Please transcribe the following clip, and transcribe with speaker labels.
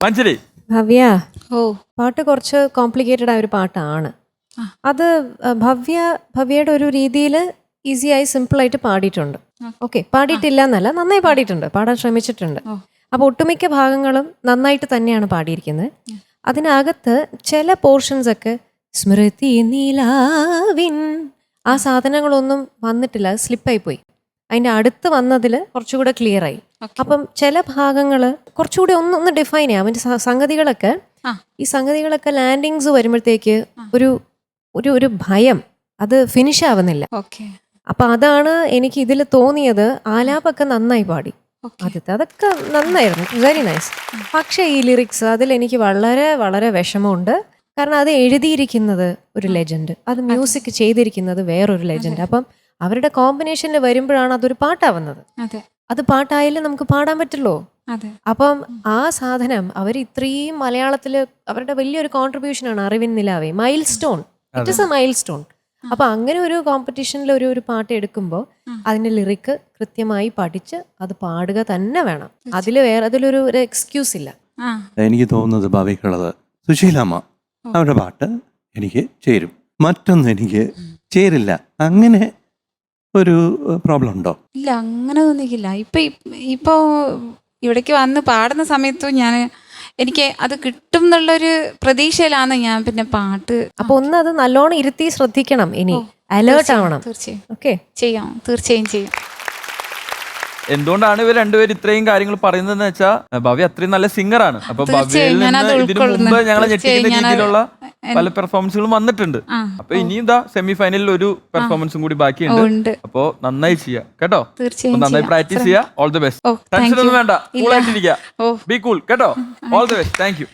Speaker 1: മഞ്ജരി.
Speaker 2: ഭവ്യ
Speaker 3: ഓ.
Speaker 2: പാട്ട് കുറച്ച് കോംപ്ലിക്കേറ്റഡ് ആയ ഒരു പാട്ടാണ്. അത് ഭവ്യ ഭവ്യയുടെ ഒരു രീതിയിൽ ഈസിയായി സിമ്പിളായിട്ട് പാടിയിട്ടുണ്ട്. ഓക്കെ പാടിയിട്ടില്ല എന്നല്ല നന്നായി പാടിയിട്ടുണ്ട് പാടാൻ ശ്രമിച്ചിട്ടുണ്ട്.
Speaker 3: അപ്പൊ
Speaker 2: അപ്പോൾ ഒട്ടുമിക്ക ഭാഗങ്ങളും നന്നായിട്ട് തന്നെയാണ് പാടിയിരിക്കുന്നത്. അതിനകത്ത് ചില പോർഷൻസ് ഒക്കെ സ്മൃതി നീലാവിൻ ആ സാധനങ്ങളൊന്നും വന്നിട്ടില്ല സ്ലിപ്പായി പോയി. അതിന്റെ അടുത്ത് വന്നതിൽ കുറച്ചുകൂടെ ക്ലിയർ ആയി.
Speaker 3: Okay.
Speaker 2: അപ്പം ചില ഭാഗങ്ങൾ കുറച്ചുകൂടി ഒന്ന് ഒന്ന് ഡിഫൈൻ ചെയ്യാം. അവന്റെ സംഗതികളൊക്കെ. ഈ സംഗതികളൊക്കെ ലാൻഡിങ്സ് വരുമ്പോഴത്തേക്ക് ഒരു ഒരു ഒരു ഭയം. അത് ഫിനിഷ് ആവുന്നില്ല.
Speaker 3: ഓക്കെ
Speaker 2: അപ്പൊ അതാണ് എനിക്ക് ഇതിൽ തോന്നിയത് ആലാപൊക്കെ നന്നായി പാടി. ആദ്യത്തെ അതൊക്കെ നന്നായിരുന്നു. വെരി നൈസ് പക്ഷേ ഈ ലിറിക്സ് അതിൽ എനിക്ക് വളരെ വളരെ വിഷമമുണ്ട്. കാരണം അത് എഴുതിയിരിക്കുന്നത് ഒരു ലെജൻഡ് അത് മ്യൂസിക് ചെയ്തിരിക്കുന്നത് വേറൊരു ലെജൻഡ് അപ്പം അവരുടെ കോമ്പിനേഷനിൽ വരുമ്പോഴാണ് അതൊരു പാട്ടാവുന്നത്.
Speaker 3: അതെ
Speaker 2: പാട്ടായാലും നമുക്ക് പാടാൻ പറ്റുള്ളൂ.
Speaker 3: അതെ.
Speaker 2: അപ്പം ആ സാധനം അവർ ഇത്രയും മലയാളത്തിൽ അവരുടെ വലിയൊരു കോൺട്രിബ്യൂഷൻ ആണ് അറിവിൻ നിലാവേ. Milestone it is a milestone അപ്പൊ അങ്ങനെ ഒരു കോമ്പറ്റീഷനിൽ ഒരു ഒരു പാട്ട് എടുക്കുമ്പോൾ. അതിന്റെ ലിറിക്ക് കൃത്യമായി പഠിച്ച് അത് പാടുക തന്നെ വേണം. അതിൽ വേറെ അതിലൊരു ഒരു എക്സ്ക്യൂസ് ഇല്ല.
Speaker 3: ആ.
Speaker 4: എനിക്ക് തോന്നുന്നത് ഭാവിക്കുള്ളത് സുശീലാമ്മ അവരുടെ പാട്ട് എനിക്ക് ചേരും. മറ്റൊന്നും എനിക്ക് ചേരില്ല. അങ്ങനെ ഒരു പ്രോബ്ലം ഉണ്ടോ?
Speaker 3: ഇല്ല അങ്ങനെ തോന്നിക്കില്ല ഇപ്പൊ ഇപ്പോ ഇവിടേക്ക് വന്ന് പാടുന്ന സമയത്തും ഞാൻ എനിക്ക് അത് കിട്ടും എന്നുള്ളൊരു പ്രതീക്ഷയിലാണ് ഞാൻ പിന്നെ പാട്ട്
Speaker 2: അപ്പൊ ഒന്ന് അത് നല്ലോണം ഇരുത്തി ശ്രദ്ധിക്കണം ഇനി. അലേർട്ട് ആവണം.
Speaker 3: തീർച്ചയായും.
Speaker 2: ഓക്കെ
Speaker 3: ചെയ്യാം തീർച്ചയായും ചെയ്യാം.
Speaker 1: എന്തുകൊണ്ടാണ് ഇവർ രണ്ടുപേരും ഇത്രയും കാര്യങ്ങൾ പറയുന്നതെന്ന് വെച്ചാൽ ഭവ്യ അത്രയും നല്ല സിംഗർ ആണ്. അപ്പൊ ഭവ്യയിൽ നിന്ന് ഇതിനു മുമ്പ് ഞങ്ങളെ ഞെട്ടിക്കുന്ന രീതിയിലുള്ള പല പെർഫോമൻസുകളും വന്നിട്ടുണ്ട്. അപ്പൊ ഇനിയും എന്താ സെമി ഫൈനലിൽ ഒരു പെർഫോമൻസും കൂടി ബാക്കിയുണ്ട്. അപ്പൊ നന്നായി ചെയ്യാ. കേട്ടോ?
Speaker 3: തീർച്ചയായും
Speaker 1: നന്നായി പ്രാക്ടീസ് ചെയ്യാ. ഓൾ ദി ബെസ്റ്റ് ടെൻഷൻ ഒന്നും വേണ്ട.
Speaker 3: കൂൾ
Speaker 1: കൂളായിട്ടിരിക്കുക ബി കൂൾ കേട്ടോ? All the best thank you